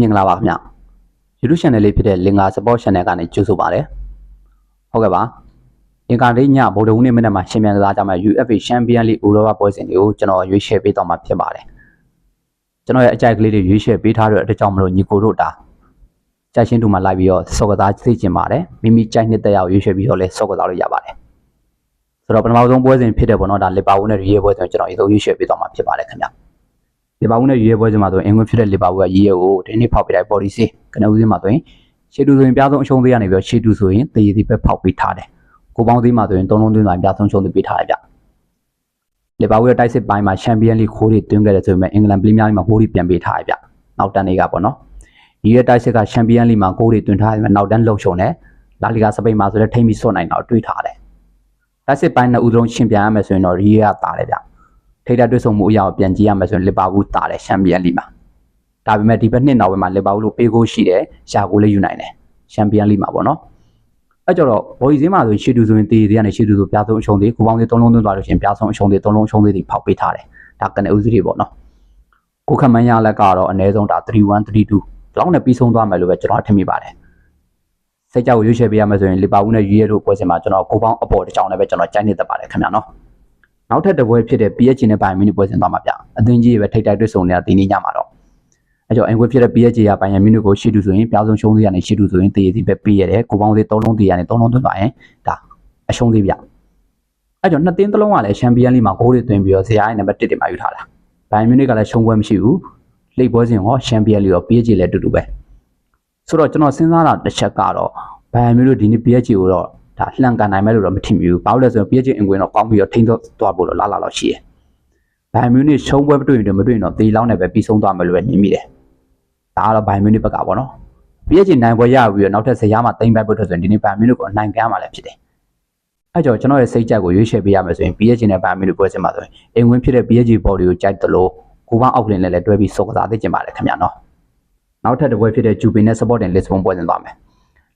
မင်္ဂလာပါခင်ဗျ YouTube channel လေးဖြစ်တဲ့ Linga Support Channel ကနေကြိုဆိုပါရစေဟုတ်ကဲ့ပါအင်္ဂါနေ့ညဗုဒ္ဓဟူးနေ့မနက်မှာရှင်မြန်ကစားကြမယ့် UFA Champion League ဥရောပပွဲစဉ်တွေကိုကျွန်တော်ရွေးချယ်ပေးတော့မှာဖြစ်ပါတယ်ကျွန်တော်ရဲ့အကြိုက်ကလေးတွေရွေးချယ်ပေးထားတဲ့အတွက်ကြောင့်မလို့ညီကိုတို့ဒါကြိုက်ရှင်းတူမှာလိုက်ပြီးတော့စော့ကစားသိချင်ပါတယ်မိမိကြိုက်နှစ်သက်ရအောင်ရွေးချယ်ပြီးတော့လဲစော့ကစားလို့ရပါတယ်ဆိုတော့ပထမဆုံးပွဲစဉ်ဖြစ်တဲ့ပေါ့နော်ဒါလီပါဝူးနဲ့ရီရဲပွဲစဉ်ကိုကျွန်တော်အရင်ဆုံးရွေးချယ်ပေးတော့မှာဖြစ်ပါတယ်ခင်ဗျ လီဗာပူးနဲ့ယူရဲပွဲစဉ်မှာဆိုရင်အင်္ဂွန်းဖြစ်တဲ့လီဗာပူးကရေးရဲကိုဒီနေ့ဖောက်ပေးလိုက်ပေါ်လီစီကနဦးစင်းမှာဆိုရင်ရှေတူဆိုရင်ပြားဆုံးအရှုံးသေးရနေပြီးတော့ရှေတူဆိုရင်တည်ရည်ဒီပဲဖောက်ပေးထားတယ်ကိုပေါင်းသေးမှာဆိုရင်သုံးလုံးသွင်းသွားပြားဆုံးရှုံးသေးပေးထားတယ်ဗျလီဗာပူးရဲ့တိုက်စစ်ပိုင်းမှာချန်ပီယံလိခိုးတွေတွင်းခဲ့တယ်ဆိုပေမဲ့အင်္ဂလန်ပရီးမီးယားလိမှာခိုးတွေပြန်ပေးထားတယ်ဗျနောက်တန်းတွေကပေါ့နော်ဒီရဲ့တိုက်စစ်ကချန်ပီယံလိမှာခိုးတွေတွင်းထားတယ်နောက်တန်းလှုပ်ရှုံတယ်လာလီဂါစပိန်မှာဆိုလည်းထိမ့်ပြီးစွတ်နိုင်တော့တွေးထားတယ်တိုက်စစ်ပိုင်းနှစ်ဦးလုံးရှင်ပြန်ရမယ်ဆိုရင်တော့ရီယာတာတယ်ဗျ ထိပ်တက်တွေ့ဆုံမှုအရာကိုပြန်ကြည့်ရမယ်ဆိုရင်လီဗာပူးတာတယ်ချန်ပီယံလိမှာဒါပေမဲ့ဒီဘက်နှစ်နောက်ပိုင်းမှာလီဗာပူးလို့ပေးကိုရှိတယ်ရှာကိုလည်းယူနိုင်တယ်ချန်ပီယံလိမှာပေါ့နော်အဲကြတော့ဘော်ဒီစင်းမှာဆိုရင်ရှီတူဆိုရင်တေးသေးကနေရှီတူဆိုပြားဆုံးအရှုံးသေးကိုပေါင်းသေးသုံးလုံးသွင်းသွားလို့ရှိရင်ပြားဆုံးအရှုံးသေးသုံးလုံးအရှုံးသေးတွေဖောက်ပေးထားတယ်ဒါကနေဦးစီးတွေပေါ့နော်ကိုခမန်းရလက်ကတော့အနည်းဆုံးဒါ31 32ဒီလောက်နဲ့ပြီးဆုံးသွားမယ်လို့ပဲကျွန်တော်ထင်မိပါတယ်စိတ်ကြောက်ကိုရွေးချယ်ပေးရမယ်ဆိုရင်လီဗာပူးနဲ့ယူရဲတို့ပွဲစဉ်မှာကျွန်တော်ကိုပေါင်းအပေါ်တစ်ချောင်းနဲ့ပဲကျွန်တော်ကြိုက်နေတတ်ပါတယ်ခင်ဗျာနော် နောက်ထပ်တစ်ပွဲဖြစ်တဲ့ PSG နဲ့ဘိုင်မီနစ်ပွဲစဉ်သွားမှာဗျအသင်းကြီးတွေပဲထိတ်တိုက်တွေ့ဆုံနေတာဒီနေ့ညမှာတော့အဲကြောင့်အင်ကွေဖြစ်တဲ့ PSG ကဘိုင်ယန်မီနစ်ကိုရှီတူဆိုရင်ပြားဆုံးရှုံးသေးရနေရှီတူဆိုရင်တည်ရည်စီပဲပေးရတယ်ကိုပေါင်းသေး၃လုံးတည်ရနေ၃လုံးသွင်းသွားရင်ဒါအရှုံးသေးဗျအဲကြောင့်နှစ်သင်းတစ်လုံးကလည်းချန်ပီယံလိမှာဂိုးတွေသွင်းပြီးတော့ဇယားရဲ့နံပါတ်1တွေမှာယူထားတာဘိုင်မီနစ်ကလည်းရှုံးပွဲမရှိဘူးလိပ်ပွဲစဉ်ရောချန်ပီယံလိရော PSG လည်းအတူတူပဲဆိုတော့ကျွန်တော်စဉ်းစားတာတစ်ချက်ကတော့ဘိုင်ယန်မီနစ်ဒီနေ့ PSG ကိုတော့ ဒါလှန်ကန်နိုင်မယ်လို့တော့မထင်ဘူး။ဘာလို့လဲဆိုတော့ PSG အင်ကွင်းတော့ကောင်းပြီးတော့ထိန်းတော့သွားဖို့တော့လာလာတော့ရှိတယ်။ဘိုင်မြူနစ်ရှုံးပွဲမတွေ့ရင်တော့မတွေ့ရင်တော့သေလောင်းနဲ့ပဲပြီးဆုံးသွားမယ်လို့ပဲမြင်မိတယ်။ဒါကတော့ဘိုင်မြူနစ်ဘက်ကပေါ့နော်။ PSG နိုင်ပွဲရပြီးတော့နောက်ထပ်ဇယားမှာတိမ့်ပိုက်ဖို့အတွက်ဆိုရင်ဒီနေ့ဘိုင်မြူနစ်ကိုအနိုင်ပြမှာလည်းဖြစ်တယ်။အဲကြောင့်ကျွန်တော်ရဲ့စိတ်ကြိုက်ကိုရွေးချယ်ပေးရမယ်ဆိုရင် PSG နဲ့ဘိုင်မြူနစ်ပွဲစဉ်မှာဆိုရင်အင်ကွင်းဖြစ်တဲ့ PSG ဘော်ဒီကိုကြိုက်တယ်လို့ကိုပန်းအောက်ကလင်နဲ့လည်းတွဲပြီးစောကစားသိကျင်ပါတယ်ခင်ဗျာနော်။နောက်ထပ်တစ်ပွဲဖြစ်တဲ့ဂျူပင်နဲ့ Sporting Lisbon ပွဲစဉ်သွားမယ်။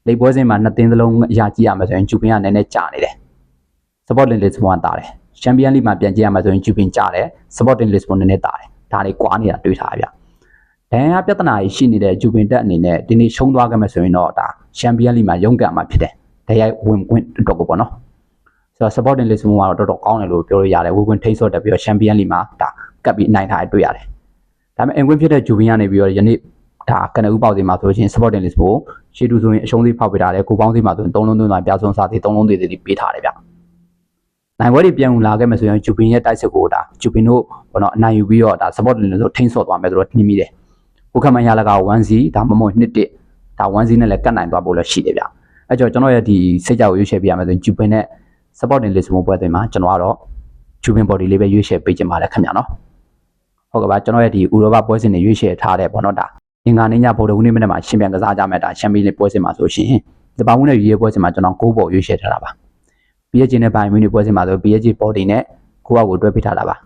လိပ်ပွဲစဉ်မှာနှစ်သင်းသလုံးအရာကြည့်ရမယ်ဆိုရင်ဂျူပင်ကနည်းနည်းကြာနေတယ်။ Sporting Lisbon ကတာတယ်။ Champions League မှာပြန်ကြည့်ရမယ်ဆိုရင်ဂျူပင်ကြာတယ်။ Sporting Lisbon နည်းနည်းတာတယ်။ဒါတွေကွာနေတာတွေ့ထားရဗျ။ဒဏ်ရာပြဿနာကြီးရှိနေတဲ့ဂျူပင်တက်အနေနဲ့ဒီနေ့ရှုံးသွားခဲ့မယ်ဆိုရင်တော့ဒါ Champions League မှာရုန်းကန်မှာဖြစ်တယ်။တရားဝင်ဝင်တော့ကိုပေါ့နော်။ဆိုတော့ Sporting Lisbon ကတော့တော်တော်ကောင်းတယ်လို့ပြောလို့ရတယ်။ဝင်ဝင်ထိတ်ဆော့တက်ပြီးတော့ Champions League မှာဒါကပ်ပြီးနိုင်ထားတွေ့ရတယ်။ဒါပေမဲ့အင်ကွင်းဖြစ်တဲ့ဂျူပင်ကနေပြီးတော့ယနေ့ဒါကနဦးပေါက်စီမှာဆိုရင် Sporting Lisbon ရှေ့တူဆိုရင်အရှုံးသေးဖောက်ပေးထားတယ်ကိုပေါင်းသေးမှာဆိုရင်၃လုံးသွင်းသွားပြဆုံးစားသေး၃လုံးသေးသေးပေးထားတယ်ဗျနိုင်ပွဲတွေပြန်ဝင်လာခဲ့မယ်ဆိုရင်ဂျူပင်ရဲ့တိုက်စစ်ကိုဒါဂျူပင်တို့ဘောနော်အနိုင်ယူပြီးတော့ဒါ support တွေဆိုထိန်းဆော့သွားမယ်ဆိုတော့နှင်းမိတယ်ကိုခမန်ရလက1-0ဒါမမွန်2-1ဒါ1-0နဲ့လည်းကတ်နိုင်သွားဖို့လည်းရှိတယ်ဗျအဲကြောင့်ကျွန်တော်ရဲ့ဒီစိတ်ကြောက်ရွေးချယ်ပေးရမယ်ဆိုရင်ဂျူပင်နဲ့ support တွေ list ပွဲတွေမှာကျွန်တော်ကတော့ဂျူပင် body လေးပဲရွေးချယ်ပေးချင်ပါတယ်ခင်ဗျာနော်ဟုတ်ကဲ့ပါကျွန်တော်ရဲ့ဒီဥရောပပွဲစဉ်တွေရွေးချယ်ထားတဲ့ဘောနော်ဒါ အင်္ဂါနေ့ညဗုဒ္ဓဟူးနေ့မနက်မှာရှင်ပြန်ကစားကြမယ်ဒါချန်ပီယံလိပွဲစဉ်မှာဆိုရှင်ဒီပါဝင်တဲ့ရွေးပွဲစဉ်မှာကျွန်တော်ကိုးပေါ်ရွေးချယ်ထားတာပါ PSG နဲ့ဘိုင်မီနစ်ပွဲစဉ်မှာဆို PSG body နဲ့ကိုယ့်အကိုတွဲပေးထားတာပါ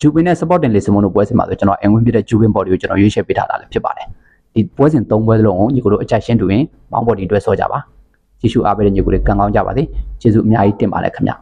ဂျူပင်နဲ့ Sporting Lisbon တို့ပွဲစဉ်မှာဆိုကျွန်တော်အင်ဝင်ပြတဲ့ဂျူပင် body ကိုကျွန်တော်ရွေးချယ်ပေးထားတာလည်းဖြစ်ပါတယ်ဒီပွဲစဉ်၃ပွဲစလုံးကိုညီကိုတို့အကြိုက်ရှင်းတူရင်ဘောင်း body တွဲဆော့ကြပါကြည့်ရှုအားပေးတဲ့ညီကိုတွေကံကောင်းကြပါစေကျေးဇူးအများကြီးတင်ပါတယ်ခင်ဗျ